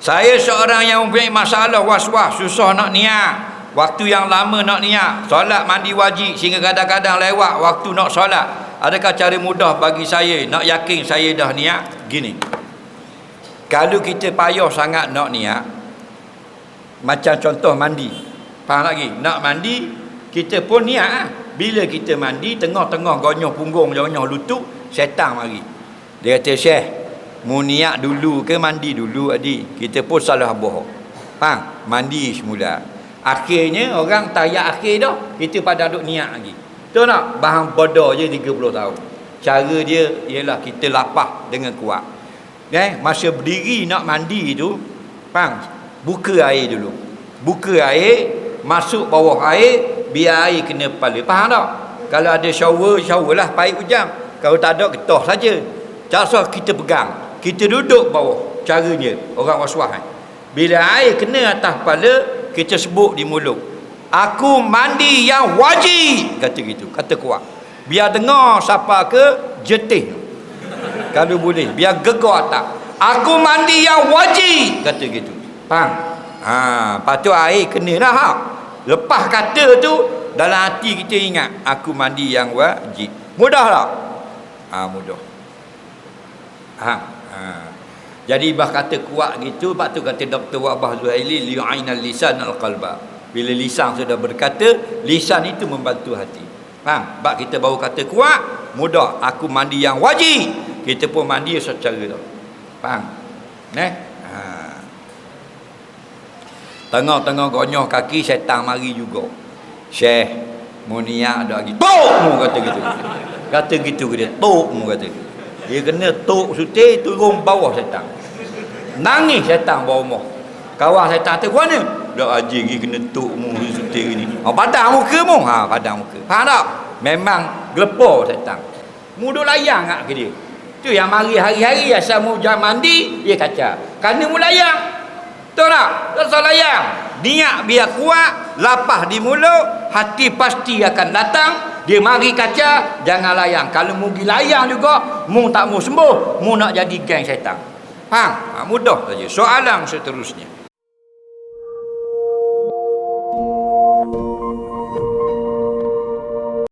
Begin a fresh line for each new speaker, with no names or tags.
Saya seorang yang mempunyai masalah was-was, susah nak niat. Waktu yang lama nak niat. Solat mandi wajib sehingga kadang-kadang lewat waktu nak solat. Adakah cara mudah bagi saya nak yakin saya dah niat? Gini. Kalau kita payah sangat nak niat, macam contoh mandi. Faham lagi? Nak mandi, kita pun niat lah. Bila kita mandi, tengah-tengah gonyoh punggung, gonyoh lutut, setan mari. Dia kata, Syekh, mu niat dulu ke mandi dulu adik? Kita pun salah bohong. Faham? Mandi semula. Akhirnya, orang tayak akhir dah. Kita pada duk niat lagi. Tahu tak? Bahan bodoh je 30 tahun. Cara dia ialah kita lapah dengan kuat. Eh, masa berdiri nak mandi tu, faham? Buka air dulu. Buka air, masuk bawah air, biar air kena kepala. Faham tak? Kalau ada shower, shower lah paip hujang. Kalau tak ada, getah saja. Tak kita pegang. Kita duduk bawah. Caranya, orang was-was. Eh. Bila air kena atas kepala, kita sebut di mulut. Aku mandi yang wajib. Kata gitu. Kata kuat. Biar dengar siapa ke jetih. Kalau boleh. Biar gegar tak. Aku mandi yang wajib. Kata gitu. Faham? Ha, lepas tu air kena dah. Ha. Lepas kata tu, dalam hati kita ingat. Aku mandi yang wajib. Mudah tak? Ha, mudah. Ha. Ha. Jadi bah kata kuat gitu, lepas tu kata Dr. Wabah Zuhaili, li'ainal lisan al-qalbah. Bila lisan sudah berkata, lisan itu membantu hati. Faham? Sebab kita baru kata kuat, mudah. Aku mandi yang wajib. Kita pun mandi secara tu. Faham? Neh? Ha. Tengah-tengah gonyoh kaki, syaitan mari juga. Syekh, mu niat ada lagi. Tok mu kata gitu. Kata gitu dia. Tok mu kata. Dia kena tok sutir, turun bawah syaitan. Nangis syaitan bawah rumah. Kawan syaitan kata, mana? Dak haji lagi kena tok mu sutir ni. Oh, padang muka mu. Ha, padang muka. Faham tak? Memang gelepar syaitan. Mu duk layang tak ke dia? Tu yang mari hari-hari asal mu jangan mandi, dia kaca. Kerana mu layang. Betul tak? Tak layang. Niat biar kuat, lapah di mulut, hati pasti akan datang. Dia mari kaca, jangan layang. Kalau mu pergi layang juga, mu tak mau sembuh, mu nak jadi geng syaitan. Faham? Ha, mudah saja. Soalan seterusnya.